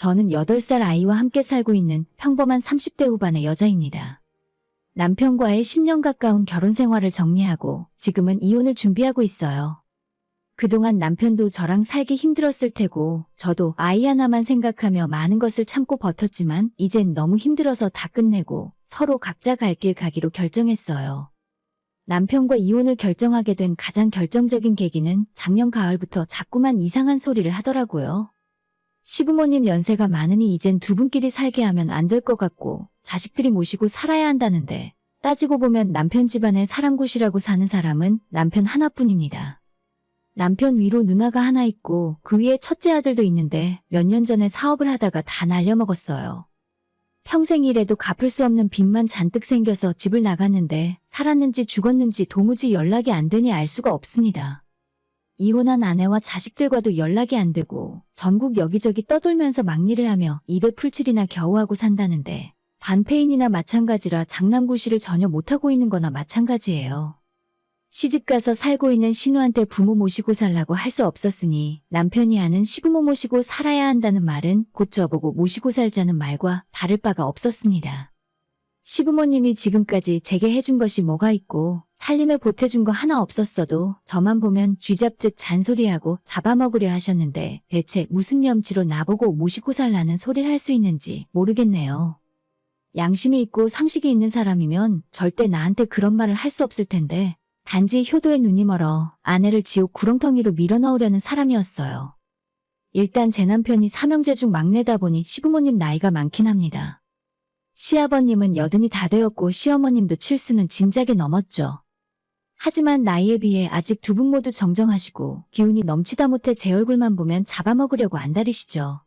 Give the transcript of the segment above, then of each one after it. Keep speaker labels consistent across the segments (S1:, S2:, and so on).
S1: 저는 8살 아이와 함께 살고 있는 평범한 30대 후반의 여자입니다. 남편과의 10년 가까운 결혼 생활을 정리하고 지금은 이혼을 준비하고 있어요. 그동안 남편도 저랑 살기 힘들었을 테고 저도 아이 하나만 생각하며 많은 것을 참고 버텼지만 이젠 너무 힘들어서 다 끝내고 서로 각자 갈 길 가기로 결정했어요. 남편과 이혼을 결정하게 된 가장 결정적인 계기는 작년 가을부터 자꾸만 이상한 소리를 하더라고요. 시부모님 연세가 많으니 이젠 두 분끼리 살게 하면 안 될 것 같고 자식들이 모시고 살아야 한다는데 따지고 보면 남편 집안에 사랑굿이라고 사는 사람은 남편 하나뿐입니다. 남편 위로 누나가 하나 있고 그 위에 첫째 아들도 있는데 몇 년 전에 사업을 하다가 다 날려먹었어요. 평생 일해도 갚을 수 없는 빚만 잔뜩 생겨서 집을 나갔는데 살았는지 죽었는지 도무지 연락이 안 되니 알 수가 없습니다. 이혼한 아내와 자식들과도 연락이 안 되고 전국 여기저기 떠돌면서 막일을 하며 입에 풀칠이나 겨우 하고 산다는데 반페인이나 마찬가지라 장남구실을 전혀 못하고 있는 거나 마찬가지예요. 시집가서 살고 있는 신우한테 부모 모시고 살라고 할 수 없었으니 남편이 하는 시부모 모시고 살아야 한다는 말은 곧 저보고 모시고 살자는 말과 다를 바가 없었습니다. 시부모님이 지금까지 제게 해준 것이 뭐가 있고 살림에 보태준 거 하나 없었어도 저만 보면 쥐잡듯 잔소리하고 잡아먹으려 하셨는데 대체 무슨 염치로 나보고 모시고 살라는 소리를 할 수 있는지 모르겠네요. 양심이 있고 상식이 있는 사람이면 절대 나한테 그런 말을 할 수 없을 텐데 단지 효도에 눈이 멀어 아내를 지옥 구렁텅이로 밀어넣으려는 사람이었어요. 일단 제 남편이 삼형제 중 막내다 보니 시부모님 나이가 많긴 합니다. 시아버님은 여든이 다 되었고 시어머님도 칠수는 진작에 넘었죠. 하지만 나이에 비해 아직 두 분 모두 정정하시고 기운이 넘치다 못해 제 얼굴만 보면 잡아먹으려고 안달이시죠.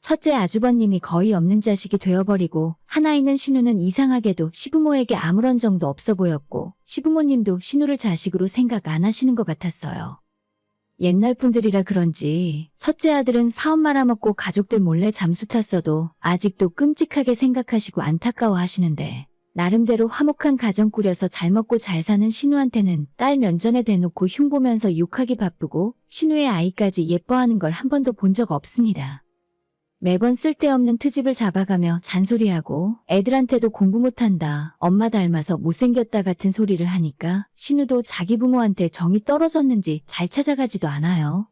S1: 첫째 아주버님이 거의 없는 자식이 되어버리고 하나 있는 신우는 이상하게도 시부모에게 아무런 정도 없어 보였고 시부모님도 신우를 자식으로 생각 안 하시는 것 같았어요. 옛날 분들이라 그런지 첫째 아들은 사업 말아먹고 가족들 몰래 잠수 탔어도 아직도 끔찍하게 생각하시고 안타까워 하시는데 나름대로 화목한 가정 꾸려서 잘 먹고 잘 사는 신우한테는 딸 면전에 대놓고 흉보면서 욕하기 바쁘고 신우의 아이까지 예뻐하는 걸 한 번도 본 적 없습니다. 매번 쓸데없는 트집을 잡아가며 잔소리하고 애들한테도 공부 못한다, 엄마 닮아서 못생겼다 같은 소리를 하니까 신우도 자기 부모한테 정이 떨어졌는지 잘 찾아가지도 않아요.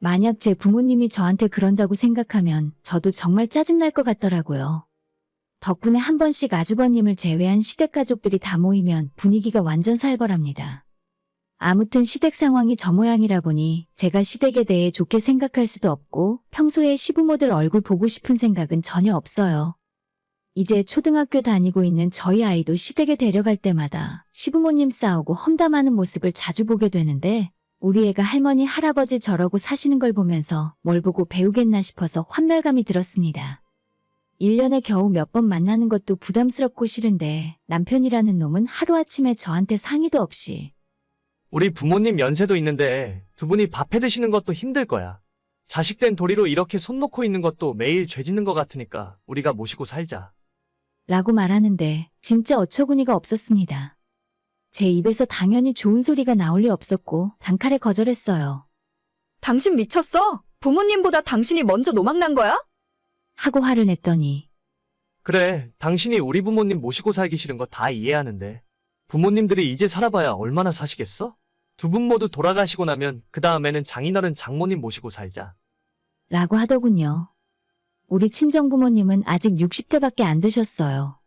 S1: 만약 제 부모님이 저한테 그런다고 생각하면 저도 정말 짜증날 것 같더라고요. 덕분에 한 번씩 아주버님을 제외한 시댁 가족들이 다 모이면 분위기가 완전 살벌합니다. 아무튼 시댁 상황이 저 모양이라 보니 제가 시댁에 대해 좋게 생각할 수도 없고 평소에 시부모들 얼굴 보고 싶은 생각은 전혀 없어요. 이제 초등학교 다니고 있는 저희 아이도 시댁에 데려갈 때마다 시부모님 싸우고 험담하는 모습을 자주 보게 되는데 우리 애가 할머니 할아버지 저러고 사시는 걸 보면서 뭘 보고 배우겠나 싶어서 환멸감이 들었습니다. 1년에 겨우 몇 번 만나는 것도 부담스럽고 싫은데 남편이라는 놈은 하루아침에 저한테 상의도 없이
S2: 우리 부모님 연세도 있는데 두 분이 밥해 드시는 것도 힘들 거야. 자식된 도리로 이렇게 손 놓고 있는 것도 매일 죄 짓는 것 같으니까 우리가 모시고 살자.
S1: 라고 말하는데 진짜 어처구니가 없었습니다. 제 입에서 당연히 좋은 소리가 나올 리 없었고 단칼에 거절했어요.
S3: 당신 미쳤어? 부모님보다 당신이 먼저 노망난 거야?
S1: 하고 화를 냈더니
S2: 그래, 당신이 우리 부모님 모시고 살기 싫은 거 다 이해하는데 부모님들이 이제 살아봐야 얼마나 사시겠어? 두 분 모두 돌아가시고 나면 그 다음에는 장인어른 장모님 모시고 살자.
S1: 라고 하더군요. 우리 친정부모님은 아직 60대밖에 안 되셨어요.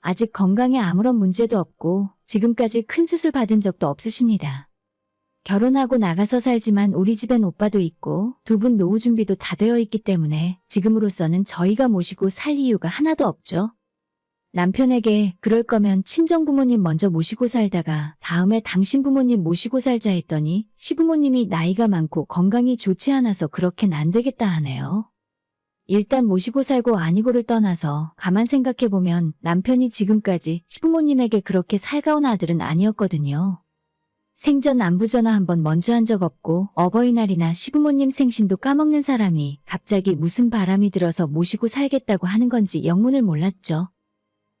S1: 아직 건강에 아무런 문제도 없고 지금까지 큰 수술 받은 적도 없으십니다. 결혼하고 나가서 살지만 우리 집엔 오빠도 있고 두 분 노후 준비도 다 되어 있기 때문에 지금으로서는 저희가 모시고 살 이유가 하나도 없죠. 남편에게 그럴 거면 친정부모님 먼저 모시고 살다가 다음에 당신 부모님 모시고 살자 했더니 시부모님이 나이가 많고 건강이 좋지 않아서 그렇게는 안 되겠다 하네요. 일단 모시고 살고 아니고를 떠나서 가만 생각해보면 남편이 지금까지 시부모님에게 그렇게 살가운 아들은 아니었거든요. 생전 안부 전화 한번 먼저 한 적 없고 어버이날이나 시부모님 생신도 까먹는 사람이 갑자기 무슨 바람이 들어서 모시고 살겠다고 하는 건지 영문을 몰랐죠.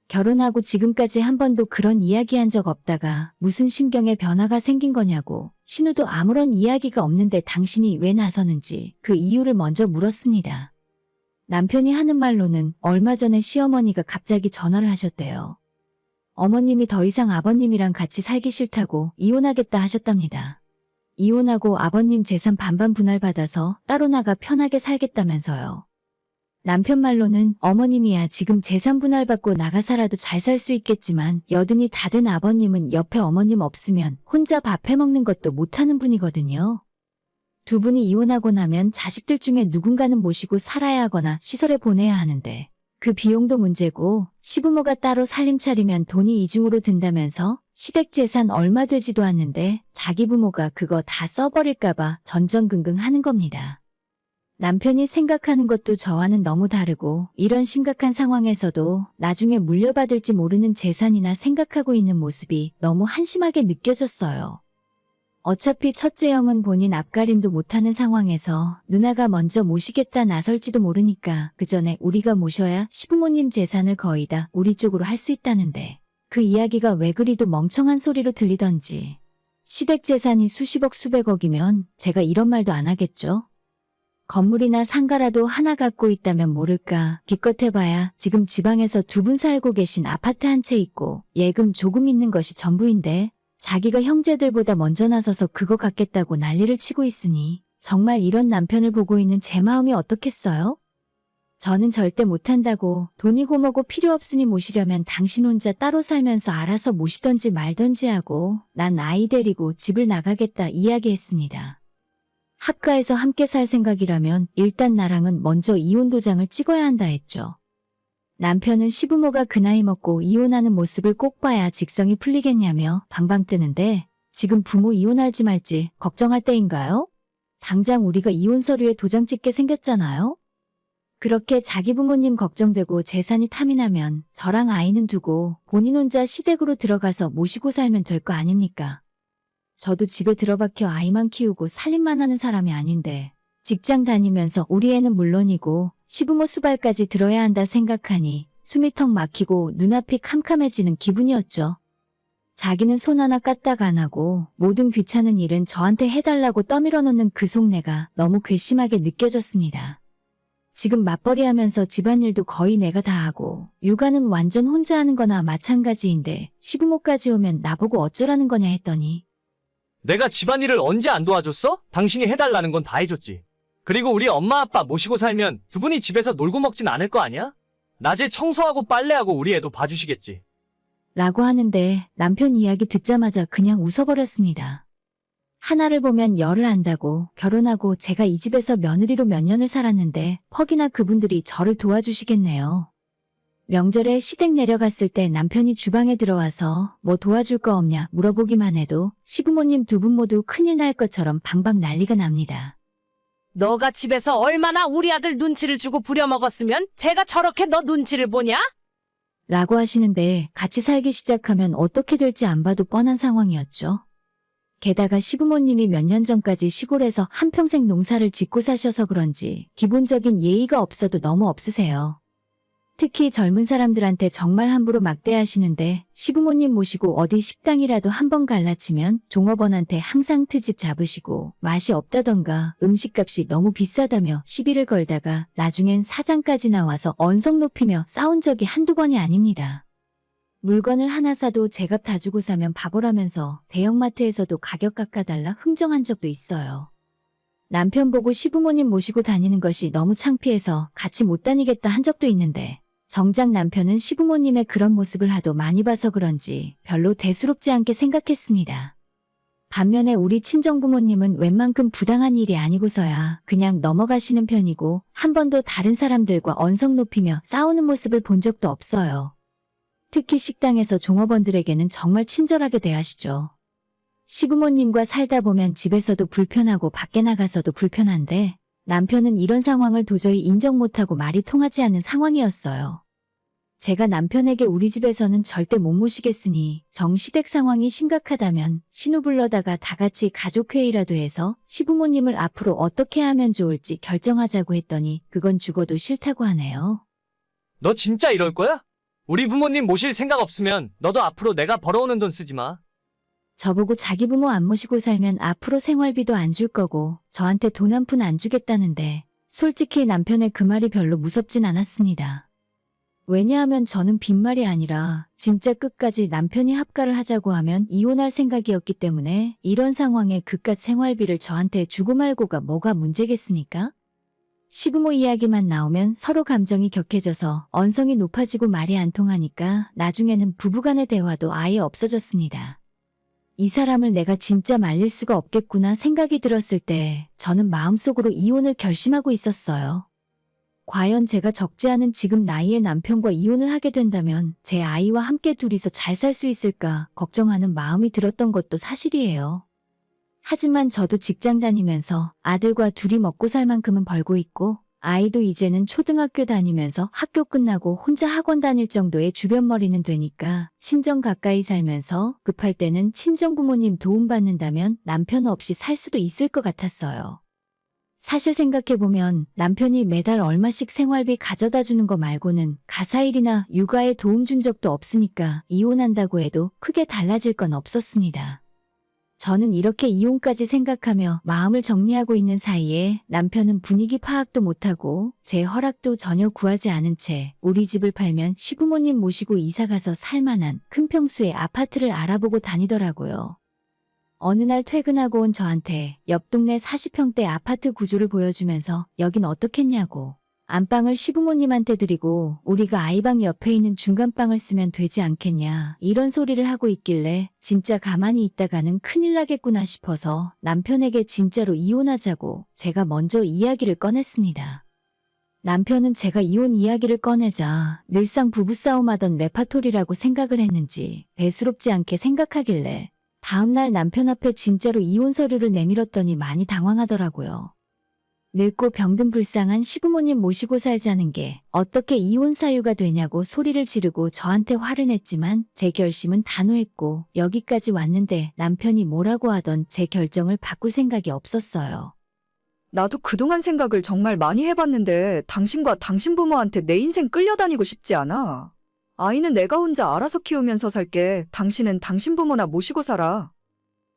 S1: 결혼하고 지금까지 한 번도 그런 이야기 한 적 없다가 무슨 심경의 변화가 생긴 거냐고 신우도 아무런 이야기가 없는데 당신이 왜 나서는지 그 이유를 먼저 물었습니다. 남편이 하는 말로는 얼마 전에 시어머니가 갑자기 전화를 하셨대요. 어머님이 더 이상 아버님이랑 같이 살기 싫다고 이혼하겠다 하셨답니다. 이혼하고 아버님 재산 반반 분할받아서 따로 나가 편하게 살겠다면서요. 남편 말로는 어머님이야 지금 재산 분할받고 나가 살아도 잘 살 수 있겠지만 여든이 다 된 아버님은 옆에 어머님 없으면 혼자 밥 해먹는 것도 못하는 분이거든요. 두 분이 이혼하고 나면 자식들 중에 누군가는 모시고 살아야 하거나 시설에 보내야 하는데 그 비용도 문제고 시부모가 따로 살림 차리면 돈이 이중으로 든다면서 시댁 재산 얼마 되지도 않는데 자기 부모가 그거 다 써버릴까봐 전전긍긍 하는 겁니다. 남편이 생각하는 것도 저와는 너무 다르고 이런 심각한 상황에서도 나중에 물려받을지 모르는 재산이나 생각하고 있는 모습이 너무 한심하게 느껴졌어요. 어차피 첫째 형은 본인 앞가림도 못하는 상황에서 누나가 먼저 모시겠다 나설지도 모르니까 그 전에 우리가 모셔야 시부모님 재산을 거의 다 우리 쪽으로 할 수 있다는데 그 이야기가 왜 그리도 멍청한 소리로 들리던지 시댁 재산이 수십억 수백억이면 제가 이런 말도 안 하겠죠? 건물이나 상가라도 하나 갖고 있다면 모를까 기껏 해봐야 지금 지방에서 두 분 살고 계신 아파트 한 채 있고 예금 조금 있는 것이 전부인데 자기가 형제들보다 먼저 나서서 그거 갖겠다고 난리를 치고 있으니 정말 이런 남편을 보고 있는 제 마음이 어떻겠어요? 저는 절대 못한다고 돈이고 뭐고 필요 없으니 모시려면 당신 혼자 따로 살면서 알아서 모시던지 말던지 하고 난 아이 데리고 집을 나가겠다 이야기했습니다. 합가해서 함께 살 생각이라면 일단 나랑은 먼저 이혼 도장을 찍어야 한다 했죠. 남편은 시부모가 그 나이 먹고 이혼하는 모습을 꼭 봐야 직성이 풀리겠냐며 방방 뜨는데 지금 부모 이혼할지 말지 걱정할 때인가요? 당장 우리가 이혼 서류에 도장 찍게 생겼잖아요? 그렇게 자기 부모님 걱정되고 재산이 탐이 나면 저랑 아이는 두고 본인 혼자 시댁으로 들어가서 모시고 살면 될 거 아닙니까? 저도 집에 들어박혀 아이만 키우고 살림만 하는 사람이 아닌데 직장 다니면서 우리 애는 물론이고 시부모 수발까지 들어야 한다 생각하니 숨이 턱 막히고 눈앞이 캄캄해지는 기분이었죠. 자기는 손 하나 까딱 안 하고 모든 귀찮은 일은 저한테 해달라고 떠밀어 놓는 그 속내가 너무 괘씸하게 느껴졌습니다. 지금 맞벌이 하면서 집안일도 거의 내가 다 하고 육아는 완전 혼자 하는 거나 마찬가지인데 시부모까지 오면 나보고 어쩌라는 거냐 했더니
S2: 내가 집안일을 언제 안 도와줬어? 당신이 해달라는 건 다 해줬지. 그리고 우리 엄마 아빠 모시고 살면 두 분이 집에서 놀고 먹진 않을 거 아니야? 낮에 청소하고 빨래하고 우리 애도 봐주시겠지.
S1: 라고 하는데 남편 이야기 듣자마자 그냥 웃어버렸습니다. 하나를 보면 열을 안다고 결혼하고 제가 이 집에서 며느리로 몇 년을 살았는데 퍽이나 그분들이 저를 도와주시겠네요. 명절에 시댁 내려갔을 때 남편이 주방에 들어와서 뭐 도와줄 거 없냐 물어보기만 해도 시부모님 두 분 모두 큰일 날 것처럼 방방 난리가 납니다.
S4: 너가 집에서 얼마나 우리 아들 눈치를 주고 부려먹었으면 제가 저렇게 너 눈치를 보냐?
S1: 라고 하시는데 같이 살기 시작하면 어떻게 될지 안 봐도 뻔한 상황이었죠. 게다가 시부모님이 몇 년 전까지 시골에서 한평생 농사를 짓고 사셔서 그런지 기본적인 예의가 없어도 너무 없으세요. 특히 젊은 사람들한테 정말 함부로 막대하시는데 시부모님 모시고 어디 식당이라도 한번 갈라치면 종업원한테 항상 트집 잡으시고 맛이 없다던가 음식값이 너무 비싸다며 시비를 걸다가 나중엔 사장까지 나와서 언성 높이며 싸운 적이 한두 번이 아닙니다. 물건을 하나 사도 제값 다 주고 사면 바보라면서 대형마트에서도 가격 깎아달라 흥정한 적도 있어요. 남편 보고 시부모님 모시고 다니는 것이 너무 창피해서 같이 못 다니겠다 한 적도 있는데 정작 남편은 시부모님의 그런 모습을 하도 많이 봐서 그런지 별로 대수롭지 않게 생각했습니다. 반면에 우리 친정부모님은 웬만큼 부당한 일이 아니고서야 그냥 넘어가시는 편이고 한 번도 다른 사람들과 언성 높이며 싸우는 모습을 본 적도 없어요. 특히 식당에서 종업원들에게는 정말 친절하게 대하시죠. 시부모님과 살다 보면 집에서도 불편하고 밖에 나가서도 불편한데 남편은 이런 상황을 도저히 인정 못하고 말이 통하지 않는 상황이었어요. 제가 남편에게 우리 집에서는 절대 못 모시겠으니 정시댁 상황이 심각하다면 신우 불러다가 다 같이 가족회의라도 해서 시부모님을 앞으로 어떻게 하면 좋을지 결정하자고 했더니 그건 죽어도 싫다고 하네요.
S2: 너 진짜 이럴 거야? 우리 부모님 모실 생각 없으면 너도 앞으로 내가 벌어오는 돈 쓰지 마.
S1: 저보고 자기 부모 안 모시고 살면 앞으로 생활비도 안 줄 거고 저한테 돈 한 푼 안 주겠다는데 솔직히 남편의 그 말이 별로 무섭진 않았습니다. 왜냐하면 저는 빈말이 아니라 진짜 끝까지 남편이 합가를 하자고 하면 이혼할 생각이었기 때문에 이런 상황에 그깟 생활비를 저한테 주고 말고가 뭐가 문제겠습니까? 시부모 이야기만 나오면 서로 감정이 격해져서 언성이 높아지고 말이 안 통하니까 나중에는 부부간의 대화도 아예 없어졌습니다. 이 사람을 내가 진짜 말릴 수가 없겠구나 생각이 들었을 때 저는 마음속으로 이혼을 결심하고 있었어요. 과연 제가 적지 않은 지금 나이의 남편과 이혼을 하게 된다면 제 아이와 함께 둘이서 잘 살 수 있을까 걱정하는 마음이 들었던 것도 사실이에요. 하지만 저도 직장 다니면서 아들과 둘이 먹고 살 만큼은 벌고 있고 아이도 이제는 초등학교 다니면서 학교 끝나고 혼자 학원 다닐 정도의 주변머리는 되니까 친정 가까이 살면서 급할 때는 친정 부모님 도움받는다면 남편 없이 살 수도 있을 것 같았어요. 사실 생각해보면 남편이 매달 얼마씩 생활비 가져다 주는 거 말고는 가사일이나 육아에 도움 준 적도 없으니까 이혼한다고 해도 크게 달라질 건 없었습니다. 저는 이렇게 이혼까지 생각하며 마음을 정리하고 있는 사이에 남편은 분위기 파악도 못하고 제 허락도 전혀 구하지 않은 채 우리 집을 팔면 시부모님 모시고 이사가서 살만한 큰 평수의 아파트를 알아보고 다니더라고요. 어느 날 퇴근하고 온 저한테 옆 동네 40평대 아파트 구조를 보여주면서 여긴 어떻겠냐고 안방을 시부모님한테 드리고 우리가 아이방 옆에 있는 중간방을 쓰면 되지 않겠냐 이런 소리를 하고 있길래 진짜 가만히 있다가는 큰일 나겠구나 싶어서 남편에게 진짜로 이혼하자고 제가 먼저 이야기를 꺼냈습니다. 남편은 제가 이혼 이야기를 꺼내자 늘상 부부싸움하던 레파토리라고 생각을 했는지 대수롭지 않게 생각하길래 다음날 남편 앞에 진짜로 이혼 서류를 내밀었더니 많이 당황하더라고요. 늙고 병든 불쌍한 시부모님 모시고 살자는 게 어떻게 이혼 사유가 되냐고 소리를 지르고 저한테 화를 냈지만 제 결심은 단호했고 여기까지 왔는데 남편이 뭐라고 하던 제 결정을 바꿀 생각이 없었어요.
S3: 나도 그동안 생각을 정말 많이 해봤는데 당신과 당신 부모한테 내 인생 끌려다니고 싶지 않아. 아이는 내가 혼자 알아서 키우면서 살게. 당신은 당신 부모나 모시고 살아.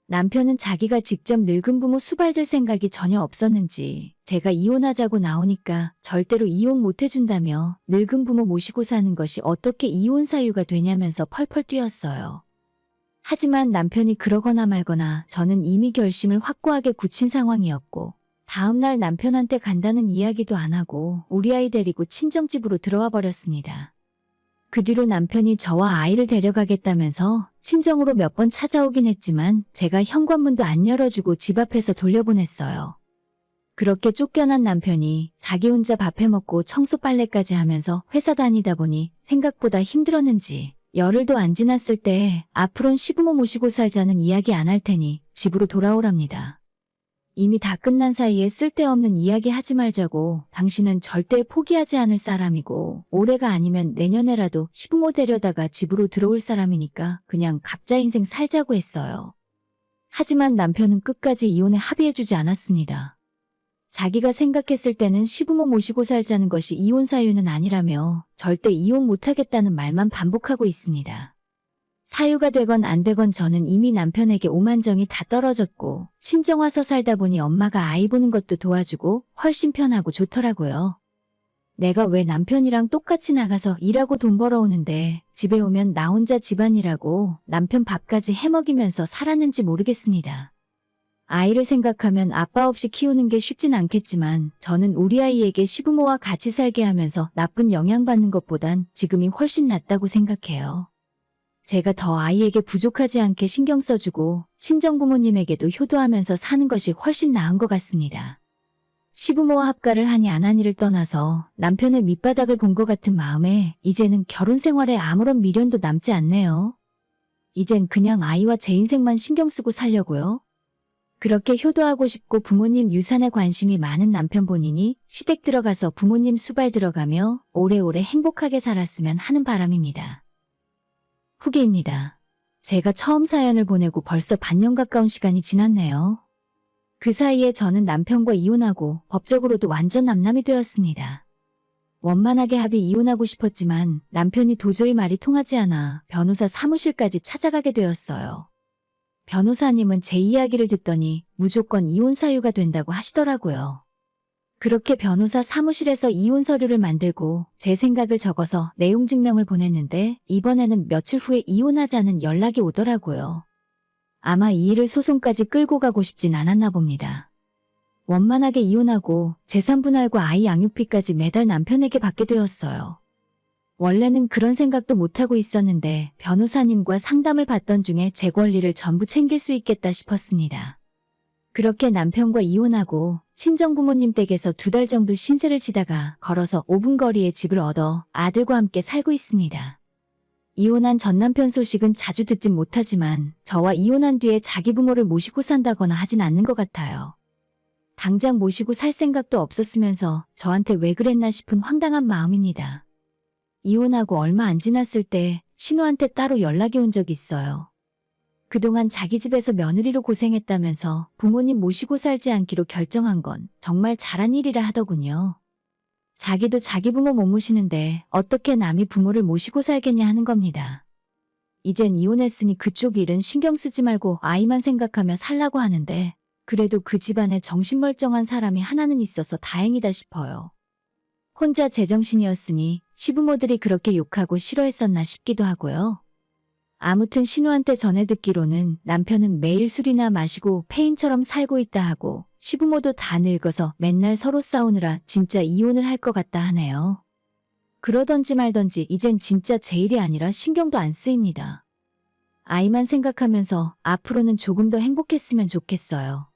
S1: 남편은 자기가 직접 늙은 부모 수발될 생각이 전혀 없었는지 제가 이혼하자고 나오니까 절대로 이혼 못 해준다며 늙은 부모 모시고 사는 것이 어떻게 이혼 사유가 되냐면서 펄펄 뛰었어요. 하지만 남편이 그러거나 말거나 저는 이미 결심을 확고하게 굳힌 상황이었고 다음날 남편한테 간다는 이야기도 안 하고 우리 아이 데리고 친정집으로 들어와 버렸습니다. 그 뒤로 남편이 저와 아이를 데려가겠다면서 친정으로 몇 번 찾아오긴 했지만 제가 현관문도 안 열어주고 집 앞에서 돌려보냈어요. 그렇게 쫓겨난 남편이 자기 혼자 밥 해 먹고 청소 빨래까지 하면서 회사 다니다 보니 생각보다 힘들었는지 열흘도 안 지났을 때 앞으론 시부모 모시고 살자는 이야기 안 할 테니 집으로 돌아오랍니다. 이미 다 끝난 사이에 쓸데없는 이야기 하지 말자고 당신은 절대 포기하지 않을 사람이고 올해가 아니면 내년에라도 시부모 데려다가 집으로 들어올 사람이니까 그냥 각자 인생 살자고 했어요. 하지만 남편은 끝까지 이혼에 합의해주지 않았습니다. 자기가 생각했을 때는 시부모 모시고 살자는 것이 이혼 사유는 아니라며 절대 이혼 못하겠다는 말만 반복하고 있습니다. 사유가 되건 안 되건 저는 이미 남편에게 오만정이 다 떨어졌고 친정 와서 살다 보니 엄마가 아이 보는 것도 도와주고 훨씬 편하고 좋더라고요. 내가 왜 남편이랑 똑같이 나가서 일하고 돈 벌어오는데 집에 오면 나 혼자 집안일하고 남편 밥까지 해먹이면서 살았는지 모르겠습니다. 아이를 생각하면 아빠 없이 키우는 게 쉽진 않겠지만 저는 우리 아이에게 시부모와 같이 살게 하면서 나쁜 영향 받는 것보단 지금이 훨씬 낫다고 생각해요. 제가 더 아이에게 부족하지 않게 신경 써주고 친정부모님에게도 효도하면서 사는 것이 훨씬 나은 것 같습니다. 시부모와 합가를 하니 안 하니를 떠나서 남편의 밑바닥을 본 것 같은 마음에 이제는 결혼 생활에 아무런 미련도 남지 않네요. 이젠 그냥 아이와 제 인생만 신경 쓰고 살려고요. 그렇게 효도하고 싶고 부모님 유산에 관심이 많은 남편 본인이 시댁 들어가서 부모님 수발 들어가며 오래오래 행복하게 살았으면 하는 바람입니다. 후기입니다. 제가 처음 사연을 보내고 벌써 반년 가까운 시간이 지났네요. 그 사이에 저는 남편과 이혼하고 법적으로도 완전 남남이 되었습니다. 원만하게 합의 이혼하고 싶었지만 남편이 도저히 말이 통하지 않아 변호사 사무실까지 찾아가게 되었어요. 변호사님은 제 이야기를 듣더니 무조건 이혼 사유가 된다고 하시더라고요. 그렇게 변호사 사무실에서 이혼 서류를 만들고 제 생각을 적어서 내용 증명을 보냈는데 이번에는 며칠 후에 이혼하자는 연락이 오더라고요. 아마 이 일을 소송까지 끌고 가고 싶진 않았나 봅니다. 원만하게 이혼하고 재산 분할과 아이 양육비까지 매달 남편에게 받게 되었어요. 원래는 그런 생각도 못하고 있었는데 변호사님과 상담을 받던 중에 제 권리를 전부 챙길 수 있겠다 싶었습니다. 그렇게 남편과 이혼하고 친정 부모님 댁에서 두 달 정도 신세를 지다가 걸어서 5분 거리에 집을 얻어 아들과 함께 살고 있습니다. 이혼한 전 남편 소식은 자주 듣진 못하지만 저와 이혼한 뒤에 자기 부모를 모시고 산다거나 하진 않는 것 같아요. 당장 모시고 살 생각도 없었으면서 저한테 왜 그랬나 싶은 황당한 마음입니다. 이혼하고 얼마 안 지났을 때 신우한테 따로 연락이 온 적이 있어요. 그동안 자기 집에서 며느리로 고생했다면서 부모님 모시고 살지 않기로 결정한 건 정말 잘한 일이라 하더군요. 자기도 자기 부모 못 모시는데 어떻게 남이 부모를 모시고 살겠냐 하는 겁니다. 이젠 이혼했으니 그쪽 일은 신경 쓰지 말고 아이만 생각하며 살라고 하는데 그래도 그 집안에 정신멀쩡한 사람이 하나는 있어서 다행이다 싶어요. 혼자 제정신이었으니 시부모들이 그렇게 욕하고 싫어했었나 싶기도 하고요. 아무튼 신우한테 전해 듣기로는 남편은 매일 술이나 마시고 폐인처럼 살고 있다 하고 시부모도 다 늙어서 맨날 서로 싸우느라 진짜 이혼을 할 것 같다 하네요. 그러던지 말던지 이젠 진짜 제 일이 아니라 신경도 안 쓰입니다. 아이만 생각하면서 앞으로는 조금 더 행복했으면 좋겠어요.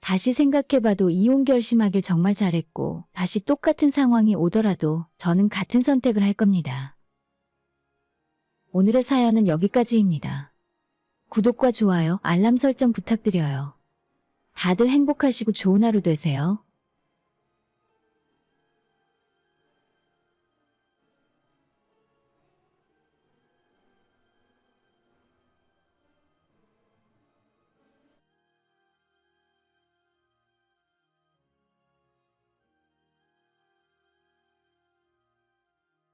S1: 다시 생각해봐도 이혼 결심하길 정말 잘했고 다시 똑같은 상황이 오더라도 저는 같은 선택을 할 겁니다. 오늘의 사연은 여기까지입니다. 구독과 좋아요, 알람 설정 부탁드려요. 다들 행복하시고 좋은 하루 되세요.